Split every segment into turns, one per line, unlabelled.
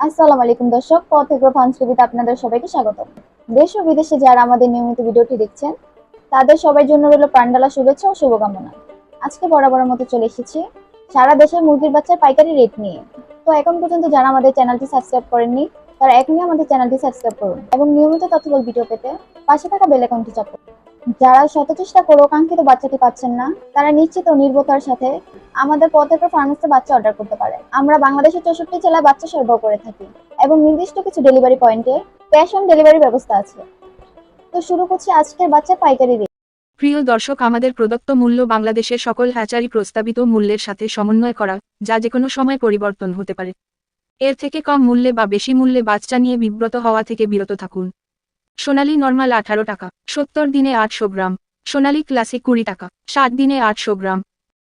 আসসালামু আলাইকুম দর্শক আপনাদের সবাইকে স্বাগত। দেশ ও বিদেশে যারা আমাদের নিয়মিত ভিডিওটি দেখছেন, তাদের সবার জন্য রইল শুভেচ্ছা ও শুভকামনা। আজকে বরাবরের মতো চলে এসেছি সারা মুরগির বাচ্চার পাইকারি রেট নিয়ে। তো এখন পর্যন্ত যারা আমাদের চ্যানেলটি সাবস্ক্রাইব করেননি, তারা এখনই আমাদের চ্যানেলটি সাবস্ক্রাইব করুন এবং নিয়মিত তথ্যবল ভিডিও পেতে পাশে থাকা বেল আইকনটি চাপুন যারা শত চেষ্টা করেও কাঙ্ক্ষিত বাচ্চাটি পাচ্ছেন না, তারা নিশ্চিত ও সাথে আমাদের পথের ফার্মেসে বাচ্চা অর্ডার করতে পারে। আমরা বাংলাদেশের চৌষট্টি জেলায় বাচ্চা সরবরাহ করে থাকি এবং নির্দিষ্ট কিছু ডেলিভারি পয়েন্টে ক্যাশ অন ডেলিভারি ব্যবস্থা আছে। তো শুরু করছি আজকের বাচ্চার পাইকারি রেট
প্রিয় দর্শক, আমাদের প্রদত্ত মূল্য বাংলাদেশের সকল হ্যাচারি প্রস্তাবিত মূল্যের সাথে সমন্বয় করা, যা যে কোনো সময় পরিবর্তন হতে পারে। এর থেকে কম মূল্যে বা বেশি মূল্যে বাচ্চা নিয়ে বিব্রত হওয়া থেকে বিরত থাকুন। সোনালী নর্মাল আঠারো টাকা, সত্তর দিনে আটশো গ্রাম, সোনালী ক্লাসিক কুড়ি টাকা, ষাট দিনে আটশো গ্রাম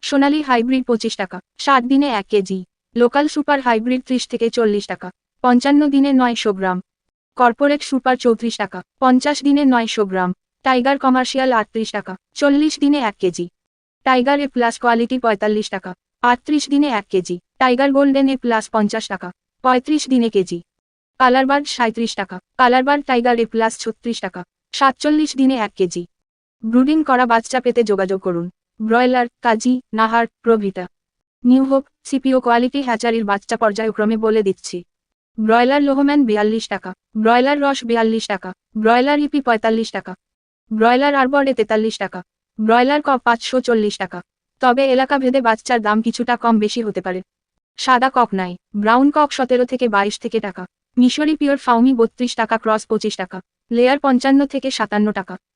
সোনালী হাইব্রিড পঁচিশ টাকা, সাত দিনে এক কেজি, লোকাল সুপার হাইব্রিড ত্রিশ থেকে চল্লিশ টাকা, পঞ্চান্ন দিনে নয়শো গ্রাম, কর্পোরেট সুপার চৌত্রিশ টাকা, পঞ্চাশ দিনে নয়শো গ্রাম, টাইগার কমার্শিয়াল আটত্রিশ টাকা, চল্লিশ দিনে এক KG, Tiger A plus quality পঁয়তাল্লিশ টাকা, আটত্রিশ দিনে এক KG, Tiger golden A plus পঞ্চাশ টাকা, পঁয়ত্রিশ দিনে কেজি, কালারবার্ড সাঁত্রিশ টাকা, কালারবার্ড টাইগার এ প্লাস ছত্রিশ টাকা, সাতচল্লিশ দিনে এক কেজি। ব্রুডিং করা বাচ্চা পেতে যোগাযোগ করুন। ব্রয়লার, কাজী, নাহার, প্রভৃতা। নিউ হোপ, সিপিও কোয়ালিটি হ্যাচারির বাচ্চা পর্যায়ক্রমে বলে দিচ্ছি। ব্রয়লার লোহম্যান বিয়াল্লিশ টাকা। ব্রয়লার রস বিয়াল্লিশ টাকা। ব্রয়লার ইপি পঁয়তাল্লিশ টাকা। ব্রয়লার আরবর্ডে তেতাল্লিশ টাকা। ব্রয়লার কক পাঁচশো চল্লিশ টাকা। তবে এলাকা ভেদে বাচ্চার দাম কিছুটা কম বেশি হতে পারে। সাদা কক নাই। ব্রাউন কক সতেরো থেকে বাইশ থেকে টাকা। মিশরি পিওর ফাউমি বত্রিশ টাকা, ক্রস পঁচিশ টাকা। লেয়ার পঞ্চান্ন থেকে সাতান্ন টাকা।